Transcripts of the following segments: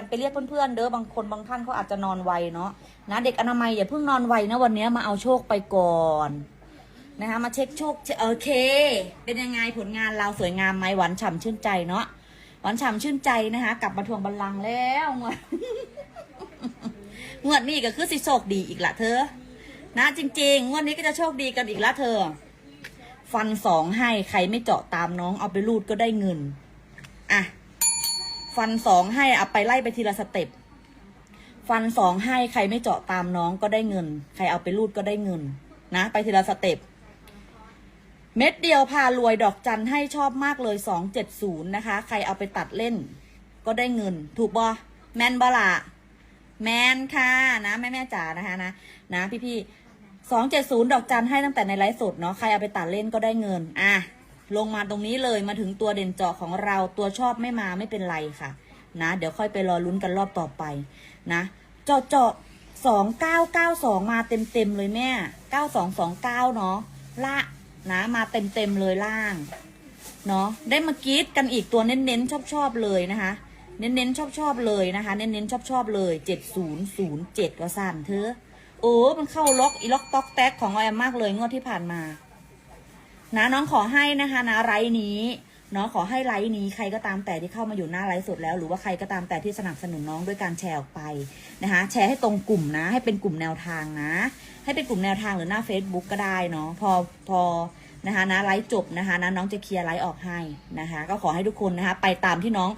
กันไปเรียกเพื่อนๆเด้อบางคนบางท่านเขาอาจจะนอนไวเนาะนะเด็กอนามัยอย่าเพิ่งนอนไวนะวันนี้มาเอาโชคไปก่อนนะคะมาเช็คโชคโอเค เป็นยังไงผลงานเราสวยงามไหมหวานฉ่ำชื่นใจเนาะหวานฉ่ำชื่นใจนะคะกลับมาทวงบัลลังก์แล้วงวดงวดนี้ก็คือสิโชคดีอีกละเธอ นะจริงๆงวดนี้ก็จะโชคดีกันอีกละเธอ ฟันสองให้ใครไม่เจาะตามน้องเอาไปรูดก็ได้เงิน อะ ฟันสองให้เอาไปไล่ไปทีละสเต็ปฟันสองให้ใครไม่เจาะตามน้องก็ได้เงิน ใครเอาไปรูดก็ได้เงิน นะ ไปทีละสเต็ปเม็ดเดียวพารวยดอกจันให้ชอบมากเลยสองเจ็ดศูนย์นะคะ ใครเอาไปตัดเล่น ก็ได้เงิน ถูกบอแมนบละแมนค่ะนะแม่แม่จ๋านะคะนะนะพี่พี่สองเจ็ดศูนย์ดอกจันให้ตั้งแต่ในไลฟ์สดเนาะใครเอาไปตัดเล่นก็ได้เงิน อะ ลงมาตรงนี้เลยมาถึงตัวเด่นเจาะของเราตัวชอบไม่มาไม่เป็นไรค่ะนะเดี๋ยวค่อยไปรอลุ้นกันรอบต่อไปนะเจาะเจาะสองเก้าเก้าสองมาเต็มเต็มเลยแม่เก้าสองสองเก้าเนาะละนะมาเต็มเต็มเลยล่างเนาะได้มากรีดกันอีกตัวเน้นๆชอบชอบๆเลยนะคะ เน้นๆชอบชอบๆเลยนะคะเน้นๆชอบชอบๆเลยเจ็ดศูนย์ศูนย์เจ็ดก็สั่นเธอโอ้มันเข้าล็อกอีล็อกต๊อกแท็กของอแอมมากเลยงวดที่ผ่านมา นะน้องขอให้นะคะนะไลฟ์นี้เนาะขอให้ไลฟ์นี้ใครก็ตามแต่ที่เข้ามาอยู่หน้าไลฟ์สดแล้ว หรือว่าใครก็ตามแต่ที่สนับสนุนน้องด้วยการแชร์ออกไปนะคะแชร์ให้ตรงกลุ่มนะ ให้เป็นกลุ่มแนวทางนะ ให้เป็นกลุ่มแนวทางหรือหน้า Facebook ก็ได้เนาะพอพอนะคะนะไลฟ์จบนะคะนะน้องจะเคลียร์ไลฟ์ออกให้นะคะ ก็ขอให้ทุกคนนะคะ ไปตามที่น้อง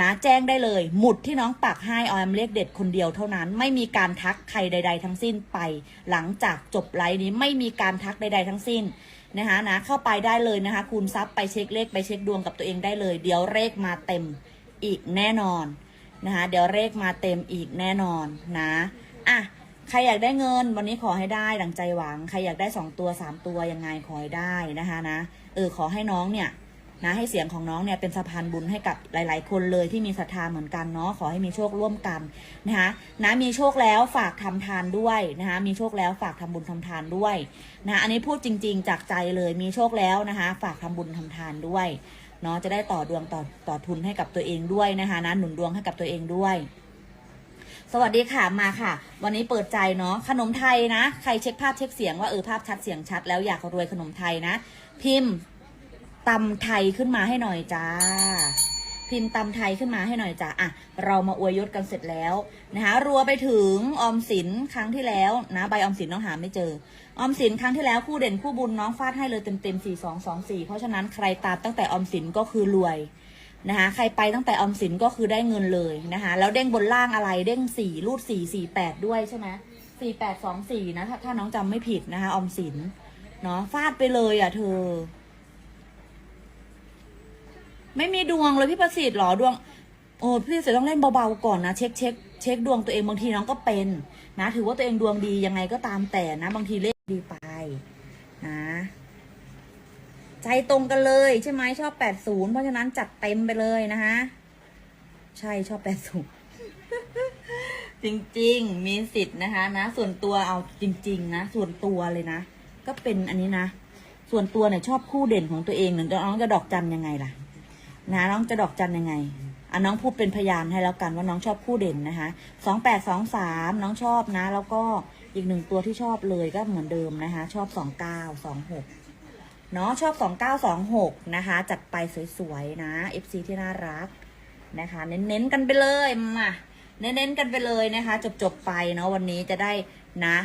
นะแจ้งได้เลย หมุดที่น้องปักให้ออมเลขเด็ดคนเดียวเท่านั้น ไม่มีการทักใครใด ๆ ทั้งสิ้นไป หลังจากจบไลฟ์นี้ไม่มีการทักใด ๆ ทั้งสิ้น นะคะนะเข้าไปได้เลยนะคะ คูณซับไปเช็คเลขไปเช็คดวงกับตัวเองได้เลย เดี๋ยวเลขมาเต็มอีกแน่นอนนะคะเดี๋ยวเลขมาเต็มอีกแน่นอนนะอะใครอยากได้เงินวันนี้ขอให้ได้ดังใจหวัง ใครอยากได้สองตัวสามตัวยังไงขอให้ได้นะคะนะเออขอให้น้องเนี่ย นะให้เสียงของน้องเนี่ยเป็นสะพานบุญให้กับหลาย ๆ คนเลยที่มีศรัทธาเหมือนกันเนาะขอให้มีโชคร่วมกันนะคะนะมีโชคแล้วฝากทำทานด้วยนะคะมีโชคแล้วฝากทำบุญทำทานด้วยนะะอันนี้พูดจริง ๆ จากใจเลยมีโชคแล้วนะคะฝากทำบุญทำทานด้วยเนาะจะได้ต่อดวงต่อต่อทุนให้กับตัวเองด้วยนะคะนะหนุนดวงให้กับตัวเองด้วย สวัสดีค่ะมาค่ะ วันนี้เปิดใจเนาะขนมไทยนะ ใครเช็คภาพเช็คเสียงว่าเออภาพชัดเสียงชัด แล้วอยากรวยขนมไทยนะ พิมพ์ ตำไทยขึ้นมาให้หน่อยจ้า พิมพ์ตำไทยขึ้นมาให้หน่อยจ้าอะเรามาอวยยศกันเสร็จแล้วนะคะรัวไปถึงออมสินครั้งที่แล้วนะใบออมสินน้องหาไม่เจอ ออมสินครั้งที่แล้วคู่เด่นคู่บุญน้องฟาดให้เลยเต็มเต็มสี่สองสองสี่เพราะฉะนั้นใครตามตั้งแต่ออมสินก็คือรวยนะคะใครไปตั้งแต่ออมสินก็คือได้เงินเลยนะคะแล้วเด้งบนล่างอะไรเด้งสี่รูดสี่สี่แปดด้วยใช่ไหมสี่แปดสองสี่นะถ้าถ้าน้องจำไม่ผิดนะคะออมสินเนาะฟาดไปเลยอะเธอ ไม่มีดวงเลยพี่ประสิทธิ์หรอดวง โอ้พี่ประสิทธิ์ต้องเล่นเบาๆก่อนนะ เช็คเช็คเช็คดวงตัวเองบางทีน้องก็เป็นนะ ถือว่าตัวเองดวงดียังไงก็ตามแต่นะ บางทีเลขดีไปนะ ใจตรงกันเลยใช่ไหมชอบแปดศูนย์เพราะฉะนั้นจัดเต็มไปเลยนะคะใช่ชอบแปดศูนย์จริงๆ มีสิทธิ์นะคะนะ ส่วนตัวเอาจริง ๆ นะ ส่วนตัวเลยนะ ก็เป็นอันนี้นะ ส่วนตัวเนี่ยชอบคู่เด่นของตัวเองหนึ่งน้องจะดอกจันยังไงล่ะ นะน้องจะดอกจันยังไงอะน้องพูดเป็นพยานให้แล้วกันว่าน้องชอบคู่เด่นนะคะสองแปดสองสามน้องชอบนะ แล้วก็อีกหนึ่งตัวที่ชอบเลยก็เหมือนเดิมนะคะ ชอบสองเก้าสองหกเนาะชอบสองเก้าสองหกนะคะ จัดไปสวยๆนะ FC ที่น่ารักนะคะ เน้นๆกันไปเลยมาเน้นๆกันไปเลยนะคะ จบๆไปเนาะวันนี้จะได้นะ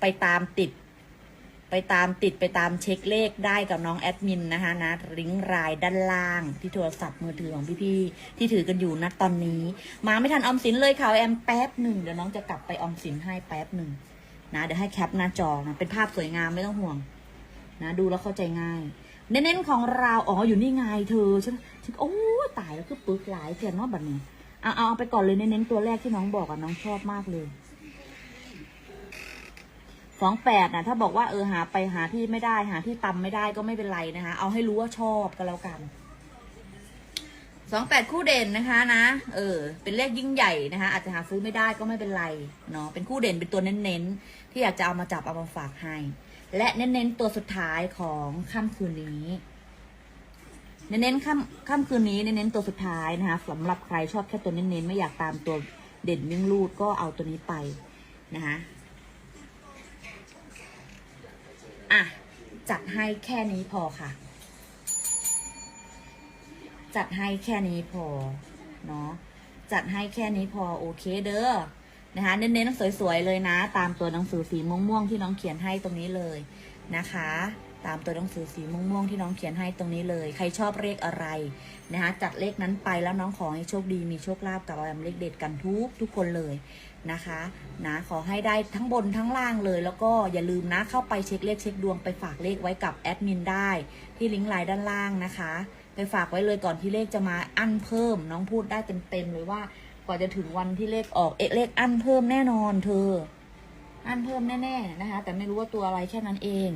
ไปตามติด ไปตามติดไปตามเช็คเลขได้กับน้องแอดมินนะคะนะลิงก์รายด้านล่างที่โทรศัพท์มือถือของพี่ๆที่ถือกันอยู่นะตอนนี้ มาไม่ทันออมสินเลยค่ะแอมแป๊บหนึ่งเดี๋ยวน้องจะกลับไปออมสินให้แป๊บหนึ่งนะเดี๋ยวให้แคปหน้าจอนะเป็นภาพสวยงามไม่ต้องห่วง นะ ดูแล้วเข้าใจง่าย เน้นๆของเราอ๋ออยู่นี่ไงเธอฉันฉันโอ้ตายแล้วคือปึกหลายเทียนเนาะบัดนี้เอาเอาไปก่อนเลยเน้นๆตัวแรกที่น้องบอกอะน้องชอบมากเลย องแปดนะถ้าบอกว่าเออหาไปหาที่ไม่ได้หาที่ตำไม่ได้ก็ไม่เป็นไรนะคะ เอาให้รู้ว่าชอบก็แล้วกันสองแปดคู่เด่นนะคะนะ เออ เป็นเลขยิ่งใหญ่นะคะ อาจจะหาซื้อไม่ได้ก็ไม่เป็นไรเนาะเป็นคู่เด่นเป็นตัวเน้นๆ ที่อยากจะเอามาจับเอามาฝากให้ และเน้นๆตัวสุดท้ายของค่ำคืนนี้ เน้นๆค่ำค่ำคืนนี้เน้นๆตัวสุดท้ายนะคะสำหรับใครชอบแค่ตัวเน้นๆไม่อยากตามตัวเด่นวิ่งลูดก็เอาตัวนี้ไปนะคะ อะ จัดให้แค่นี้พอค่ะ จัดให้แค่นี้พอ เนาะ จัดให้แค่นี้พอ โอเคเด้อ นะคะ เน้นๆสวยๆเลยนะ ตามตัวหนังสือสีม่วงๆที่น้องเขียนให้ตรงนี้เลยนะคะ ตามตัวหนังสือสีม่วงๆที่น้องเขียนให้ตรงนี้เลย ใครชอบเลขอะไรนะคะ จัดเลขนั้นไปแล้วน้องขอให้โชคดีมีโชคลาภกับอมเลขเด็ดกันทุกทุกคนเลย นะคะนะขอให้ได้ทั้งบนทั้งล่างเลย แล้วก็อย่าลืมนะเข้าไปเช็คเลขเช็คดวงไปฝากเลขไว้กับแอดมินได้ที่ลิงก์ไลน์ด้านล่างนะคะ ไปฝากไว้เลยก่อนที่เลขจะมาอั้นเพิ่ม น้องพูดได้เต็มๆเลยว่ากว่าจะถึงวันที่เลขออกเอะเลขอั้นเพิ่มแน่นอนเธอ อั้นเพิ่มแน่ๆนะคะ แต่ไม่รู้ว่าตัวอะไรแค่นั้นเอง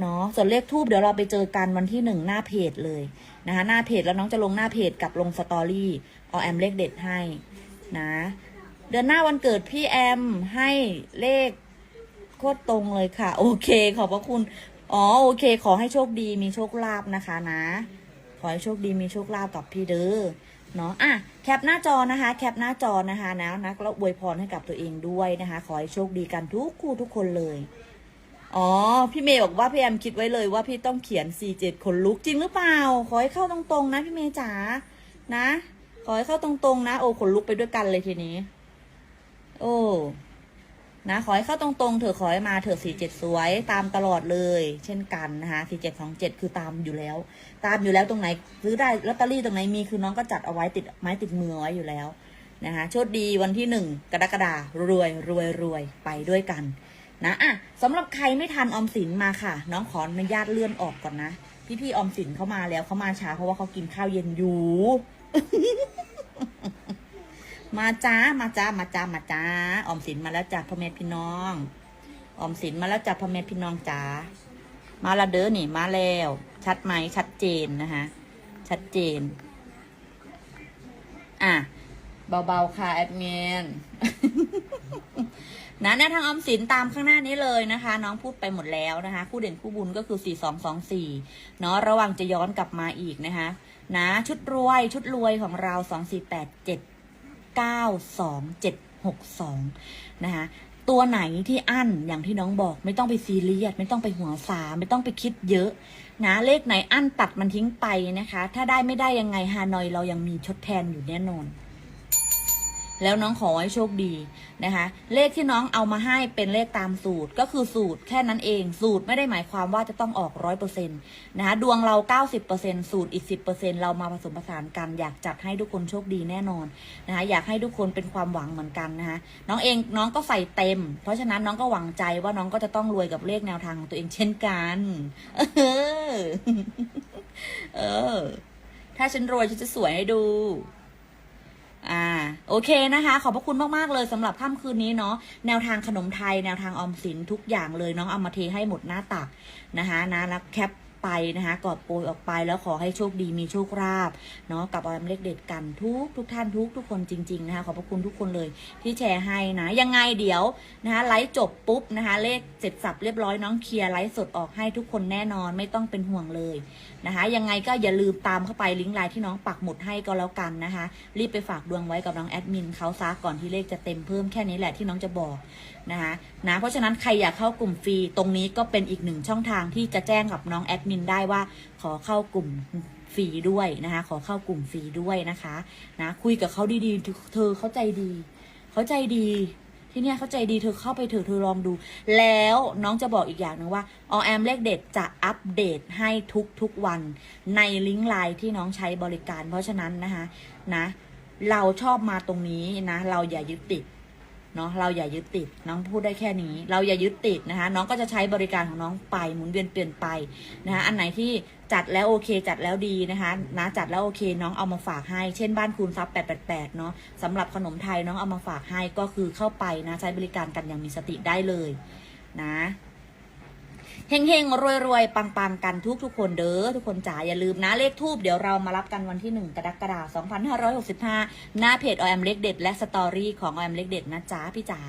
เนาะส่วนเลขทูบเดี๋ยวเราไปเจอกันวันที่หนึ่งหน้าเพจเลยนะคะหน้าเพจแล้วน้องจะลงหน้าเพจกับลงสตอรี่เอาแอมเลขเด็ดให้นะ เดือนหน้าวันเกิดพี่แอมให้เลขโคตรตรงเลยค่ะ โอเค ขอบพระคุณ อ๋อโอเค ขอให้โชคดีมีโชคลาภนะคะนะ ขอให้โชคดีมีโชคลาภกับพี่เด้อเนาะอะแคปหน้าจอนะคะ แคปหน้าจอนะคะนะนะแล้วอวยพรให้กับตัวเองด้วยนะคะ ขอให้โชคดีกันทุกคู่ทุกคนเลย อ๋อ พี่เมย์บอกว่าพี่แอมคิดไว้เลยว่าพี่ต้องเขียน47คนลุกจริงหรือเปล่า ขอให้เข้าตรงๆนะพี่เมย์จ๋านะ ขอให้เข้าตรงๆนะ โอ้ขนลุกไปด้วยกันเลยทีนี้ โอ้ นะ ขอให้เข้าตรงๆเถอะขอให้มาเถอะสี่เจ็ดสวย ตามตลอดเลย เช่นกันนะคะสี่เจ็ดสองเจ็ดคือตามอยู่แล้ว ตามอยู่แล้วตรงไหนซื้อได้ลอตเตอรี่ตรงไหนมีคือน้องก็จัดเอาไว้ติดไม้ติดมือไว้อยู่แล้วนะคะโชคดีวันที่หนึ่งกรกฎารวยรวยรวยไปด้วยกัน นะอะสำหรับใครไม่ทันออมสินมาค่ะ น้องขออนุญาตเลื่อนออกก่อนนะพี่ๆออมสินเขามาแล้วเขามาช้าเพราะว่าเขากินข้าวเย็นอยู่ มาจ้ามาจ้ามาจ้ามาจ้าออมสินมาแล้วจ้าพ่อแม่พี่น้อง ออมสินมาแล้วจ้าพ่อแม่พี่น้องจ้ามาและเด้อนี่มาแล้ว ชัดไหมชัดเจนนะคะชัดเจน อะเบาๆค่ะแอดมินนะแนวทางออมสินตามข้างหน้านี้เลยนะคะ น้องพูดไปหมดแล้วนะคะ คู่เด่นคู่บุญก็คือ4224เนาะระวังจะย้อนกลับมาอีกนะคะ นะ ชุดรวยชุดรวยของเรา2487 92762 นะคะตัวไหนที่อั้นอย่างที่น้องบอก ไม่ต้องไปซีเรียสไม่ต้องไปหัวสาไม่ต้องไปคิดเยอะ นะ เลขไหนอั้นตัดมันทิ้งไปนะคะ ถ้าได้ไม่ได้ยังไงฮานอยเรายังมีชดแทนอยู่แน่นอน แล้วน้องขอให้โชคดีนะคะ เลขที่น้องเอามาให้เป็นเลขตามสูตรก็คือสูตรแค่นั้นเอง สูตรไม่ได้หมายความว่าจะต้องออกร้อยเปอร์เซ็นต์นะคะดวงเราเก้าสิบเปอร์เซ็นสูตรอีกสิบเปอร์เซ็นเรามาผสมผสานกัน อยากจัดให้ทุกคนโชคดีแน่นอนนะคะอยากให้ทุกคนเป็นความหวังเหมือนกันนะคะน้องเองน้องก็ใส่เต็ม เพราะฉะนั้นน้องก็หวังใจว่าน้องก็จะต้องรวยกับเลขแนวทางของตัวเองเช่นกันเออเออ ถ้าฉันรวยฉันจะสวยให้ดู อ่า โอเคนะคะ ขอบพระคุณมาก ๆ เลยสำหรับค่ำคืนนี้เนาะแนวทางขนมไทย แนวทางออมสินทุกอย่างเลยน้องเอามาเทให้หมดหน้าตักนะคะนะแล้วแคป ไปนะคะกอดโปรยออกไปแล้วขอให้โชคดีมีโชคราบเนาะกับออมเล็กเด็ดกันทุกทุกท่านทุกทุกคนจริงๆนะคะขอบพระคุณทุกคนเลยที่แชร์ให้นะยังไงเดี๋ยวนะคะไลฟ์จบปุ๊บนะคะเลขเสร็จสับเรียบร้อยน้องเคลียร์ไลฟ์สดออกให้ทุกคนแน่นอนไม่ต้องเป็นห่วงเลยนะคะยังไงก็อย่าลืมตามเข้าไปลิงก์ไลน์ที่น้องปักหมุดให้ก็แล้วกันนะคะรีบไปฝากดวงไว้กับน้องแอดมินเขาซะก่อนที่เลขจะเต็มเพิ่มแค่นี้แหละที่น้องจะบอก นะคะนะเพราะฉะนั้นใครอยากเข้ากลุ่มฟรีตรงนี้ก็เป็นอีกหนึ่งช่องทางที่จะแจ้งกับน้องแอดมินได้ว่าขอเข้ากลุ่มฟรีด้วยนะคะ ขอเข้ากลุ่มฟรีด้วยนะคะนะคุยกับเขาดีๆ เธอเข้าใจดี เข้าใจดีที่เนี่ยเข้าใจดีเธอเข้าไปเถอะเธอลองดู แล้วน้องจะบอกอีกอย่างหนึ่งว่าออแอมเลขเด็ดจะอัปเดตให้ทุกทุกๆวัน ในลิงก์ไลน์ที่น้องใช้บริการ เพราะฉะนั้นนะคะนะ เราชอบมาตรงนี้นะ เราอย่ายึดติด เนาะเราอย่ายึดติดน้องพูดได้แค่นี้ เราอย่ายึดติดนะคะ น้องก็จะใช้บริการของน้องไปหมุนเวียนเปลี่ยนไปนะคะอันไหนที่จัดแล้วโอเค จัดแล้วดีนะคะนะจัดแล้วโอเค น้องเอามาฝากให้ เช่นบ้านคูณซับ888เนาะสำหรับขนมไทยน้องเอามาฝากให้ก็คือเข้าไปนะใช้บริการกันอย่างมีสติได้เลยนะ เฮงเฮงรวยรวยปังปังกันทุกทุกคนเด้อทุกคนจ๋าอย่าลืมนะเลขทูบเดี๋ยวเรามารับกันวันที่ 1 กรกฎาคม2565 หน้าเพจออมเล็กเด็ดและสตอรี่ของออมเล็กเด็ดนะจ๊ะพี่จ๋า